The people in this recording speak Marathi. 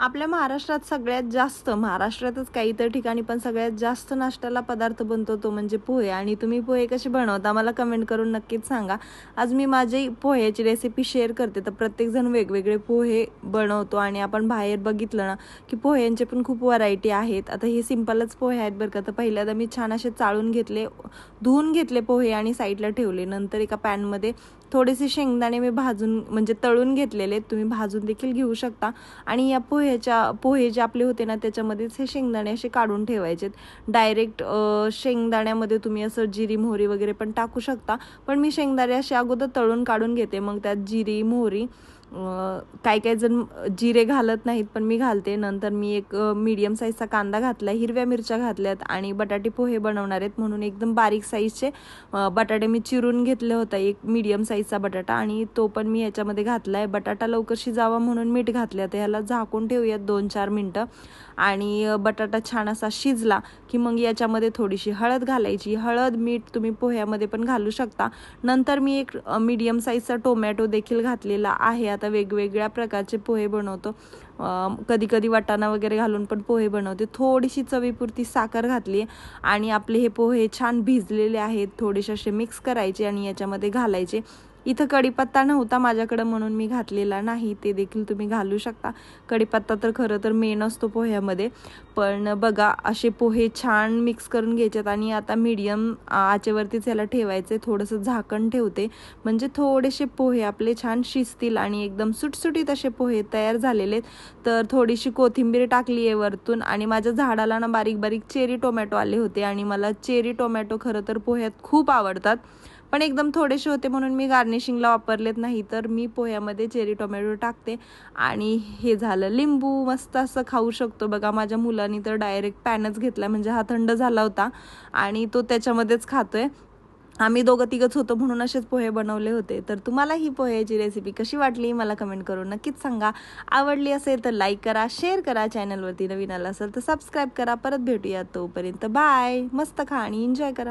आपल्या महाराष्ट्रात सगळ्यात जास्त महाराष्ट्रातच काही इतर ठिकाणी पण सगळ्यात जास्त नाश्त्याला पदार्थ बनतो तो म्हणजे पोहे. आणि तुम्ही पोहे कसे बनवता मला कमेंट करून नक्कीच सांगा. आज मी माझी पोह्याची रेसिपी शेअर करते. तर प्रत्येकजण वेगवेगळे पोहे बनवतो आणि आपण बाहेर बघितलं ना की पोह्यांचे पण खूप व्हरायटी आहेत. आता हे सिम्पलच पोहे आहेत बरं का. तर पहिल्यांदा मी छान असे चाळून घेतले धुवून घेतले पोहे आणि साईडला ठेवले. नंतर एका पॅनमध्ये थोडेसे शेंगदाणे मी भाजून म्हणजे तळून घेतलेले तुम्ही भाजून देखील घेऊ शकता. आणि या पोह्याच्या पोहे जे आपले होते ना त्याच्यामध्येच हे शेंगदाणे असे काढून ठेवायचे डायरेक्ट शेंगदाण्यामध्ये तुम्ही असं जिरी मोहरी वगैरे पण टाकू शकता. पण मी शेंगदाणे असे अगोदर तळून काढून घेते. मग त्यात जिरी मोहरी काही काही जण जिरे घालत नाहीत पण मी घालते. नंतर मी एक मीडियम साईजचा कांदा घातला हिरव्या मिरच्या घातल्यात आणि बटाटे पोहे बनवणार आहेत म्हणून एकदम बारीक साईजचे बटाटे मी चिरून घेतले होता एक मीडियम साईजचा बटाटा. आणि तो पण मी याच्यामध्ये घातला आहे बटाटा लवकर शिजावा म्हणून मीठ घातले तर ह्याला झाकून ठेवूयात दोन चार मिनटं. आणि बटाटा छान असा शिजला की मग याच्यामध्ये थोडीशी हळद घालायची. हळद मीठ तुम्ही पोह्यामध्ये पण घालू शकता. नंतर मी एक मीडियम साईजचा टोमॅटो देखील घातलेला आहे आता वेगवेगळ्या प्रकारचे पोहे बनवतो. कधी कधी वाटाणा वगैरे घालून पण पोहे बनवते. थोडीशी चवीपुरती साखर घातली आणि आपले हे पोहे छान भिजलेले आहेत. थोडेसे असे मिक्स करायचे आणि याच्यामध्ये घालायचे. इथं कढीपत्ता नव्हता माझ्याकडं म्हणून मी घातलेला नाही. ते देखील तुम्ही घालू शकता. कढीपत्ता तर खरं तर मेन असतो पोह्यामध्ये. पण बघा असे पोहे छान मिक्स करून घ्यायच्यात आणि आता मीडियम आचेवरतीच याला ठेवायचे. थोडंसं झाकण ठेवते. म्हणजे थोडेसे पोहे आपले छान शिजतील आणि एकदम सुटसुटीत असे पोहे तयार झालेले तर थोडीशी कोथिंबीर टाकली आहे वरतून आणि माझ्या झाडाला ना बारीक बारीक चेरी टोमॅटो आले होते आणि मला चेरी टोमॅटो खरं तर पोह्यात खूप आवडतात. पण एकदम थोडेसे होते म्हणून मी गार्निशिंगला वापरलेत नाही तर मी पोह्यामध्ये चेरी टोमॅटो टाकते. आणि हे झालं लिंबू मस्त असं खाऊ शकतो. बघा माझ्या मुलांनी तर डायरेक्ट पॅनच घेतला म्हणजे हा थंड झाला होता. आणि तो त्याच्यामध्येच खातोय. आम्ही दोघं तिघंच होतो म्हणून असेच पोहे बनवले होते. तर तुम्हाला ही पोह्याची रेसिपी कशी वाटली मला कमेंट करून नक्कीच सांगा. आवडली असेल तर लाईक करा शेअर करा चॅनलवरती नवीन आला असेल तर सबस्क्राईब करा. परत भेटूया तोपर्यंत. बाय मस्त खा आणि एन्जॉय करा.